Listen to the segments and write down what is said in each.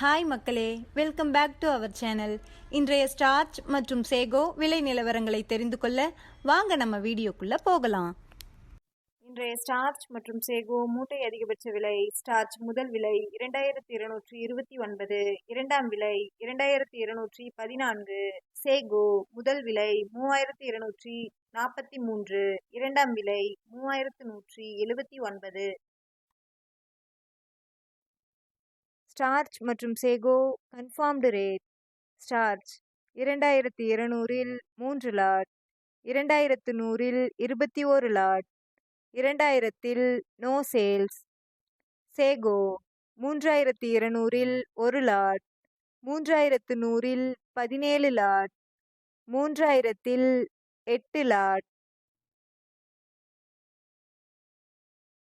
Hi மக்களே. Welcome back to our channel இன்றைய starch மற்றும் சேகோ விலை நிலவரங்களை தெரிந்து கொள்ள வாங்க நம்ம வீடியோக்குள்ள போகலாம். இன்றைய ஸ்டார்ச் மற்றும் சேகோ மூட்டை அதிகபட்ச விலை ஸ்டார்ச் முதல் விலை இரண்டாயிரத்தி இருநூற்றி இருபத்தி ஒன்பது இரண்டாம் விலை இரண்டாயிரத்தி இருநூற்றி பதினான்கு சேகோ முதல் விலை மூவாயிரத்தி இருநூற்றி நாற்பத்தி மூன்று இரண்டாம் விலை மூவாயிரத்து நூற்றி எழுபத்தி ஒன்பது ஸ்டார்ச் மற்றும் சேகோ கன்ஃபார்ம்டு ரேட். ஸ்டார்ச் இரண்டாயிரத்தி இருநூறில் மூன்று லாட் இரண்டாயிரத்து நூறில் இருபத்தி ஓரு லாட் இரண்டாயிரத்தில் நோ சேல்ஸ். சேகோ மூன்றாயிரத்தி இருநூறில் ஒரு லாட் மூன்றாயிரத்து நூறில் பதினேழு லாட் மூன்றாயிரத்தில் எட்டு லாட்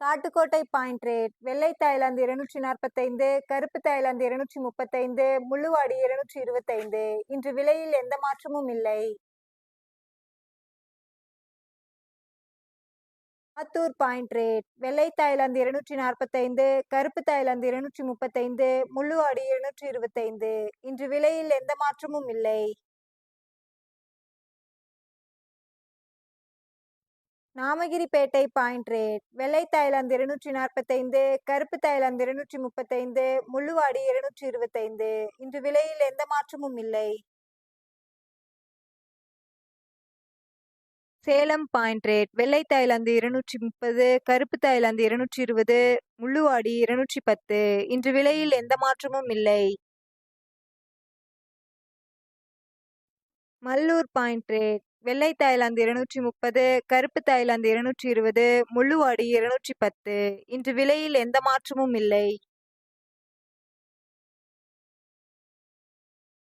காட்டுக்கோட்டை பாயிண்ட் ரேட் வெள்ளை தாய்லாந்து இருநூற்றி நாற்பத்தைந்து கருப்பு தாய்லாந்து இருநூற்றி முப்பத்தைந்து முள்ளுவாடி இருநூற்றி இருபத்தைந்து. இன்று விலையில் எந்த மாற்றமும் இல்லை. ஆத்தூர் பாயிண்ட் ரேட் வெள்ளை தாய்லாந்து இருநூற்றி நாற்பத்தைந்து கருப்பு தாய்லாந்து இருநூற்றி முப்பத்தைந்து முள்ளுவாடி இருநூற்றி இருபத்தைந்து. இன்று விலையில் எந்த மாற்றமும் இல்லை. நாமகிரிப்பேட்டை பாயிண்ட் ரேட் வெள்ளை தாய்லாந்து இருநூற்றி நாற்பத்தைந்து கருப்பு தைலம் இருநூற்றி முப்பத்தைந்து முள்ளுவாடி இருநூற்றி இருபத்தைந்து. இன்று விலையில் எந்த மாற்றமும் இல்லை. சேலம் பாயிண்ட் ரேட் வெள்ளை தாய்லாந்து இருநூற்றி முப்பது கருப்பு தாய்லாந்து இருநூற்றி இருபது முள்ளுவாடி இருநூற்றி பத்து. இன்று விலையில் எந்த மாற்றமும் இல்லை. மல்லூர் பாயிண்ட் ரேட் வெள்ளை தாய்லாந்து இருநூற்றி முப்பது கருப்பு தாய்லாந்து இருநூற்றி இருபது முள்ளுவாடி இருநூற்றி பத்து இன்று விலையில் எந்த மாற்றமும் இல்லை.